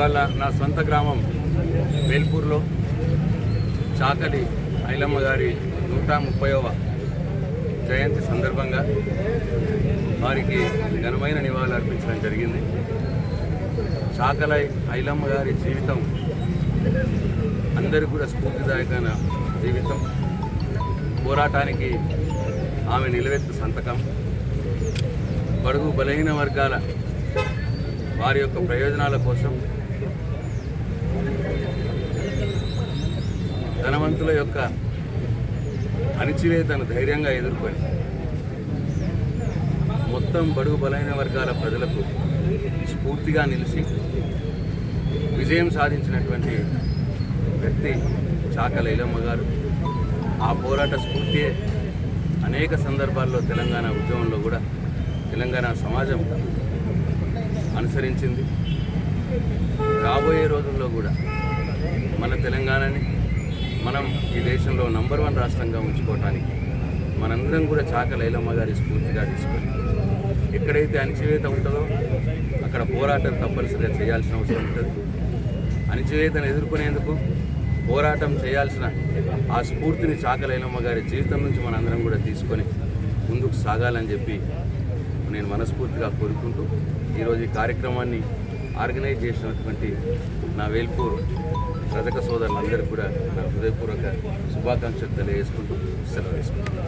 ఇవాళ నా సొంత గ్రామం వేల్పూర్లో. చాకలి ఐలమ్మ గారి నూట ముప్పైవ జయంతి సందర్భంగా వారికి ఘనమైన నివాళులు అర్పించడం జరిగింది. చాకలై ఐలమ్మ గారి జీవితం అందరికీ కూడా స్ఫూర్తిదాయకమైన జీవితం. పోరాటానికి ఆమె నిలవెత్తు సంతకం. బడుగు బలహీన వర్గాల వారి యొక్క ప్రయోజనాల కోసం ధనవంతుల యొక్క అణిచివేతను ధైర్యంగా ఎదుర్కొని మొత్తం బడుగు బలైన వర్గాల ప్రజలకు స్ఫూర్తిగా నిలిచి విజయం సాధించినటువంటి వ్యక్తి చాక లైలమ్మ గారు. ఆ పోరాట స్ఫూర్తియే అనేక సందర్భాల్లో తెలంగాణ ఉద్యమంలో కూడా తెలంగాణ సమాజం అనుసరించింది. రాబోయే రోజుల్లో కూడా మన తెలంగాణని మనం ఈ దేశంలో నంబర్ వన్ రాష్ట్రంగా ఉంచుకోవటానికి మనందరం కూడా చాక లైలమ్మ గారి స్ఫూర్తిగా తీసుకొని ఎక్కడైతే అణిచివేత ఉంటుందో అక్కడ పోరాటం తప్పనిసరిగా చేయాల్సిన అవసరం ఉంటుంది. అణిచివేతను ఎదుర్కొనేందుకు పోరాటం చేయాల్సిన ఆ స్ఫూర్తిని చాకల గారి జీవితం నుంచి మనందరం కూడా తీసుకొని ముందుకు సాగాలని చెప్పి నేను మనస్ఫూర్తిగా కోరుకుంటూ ఈరోజు ఈ కార్యక్రమాన్ని ఆర్గనైజ్ చేసినటువంటి నా వేల్పూర్ రజక సోదరులందరికీ కూడా నా హృదయపూర్వక శుభాకాంక్షలు తెలియజేసుకుంటూ సెలవు వేసుకుంటున్నాను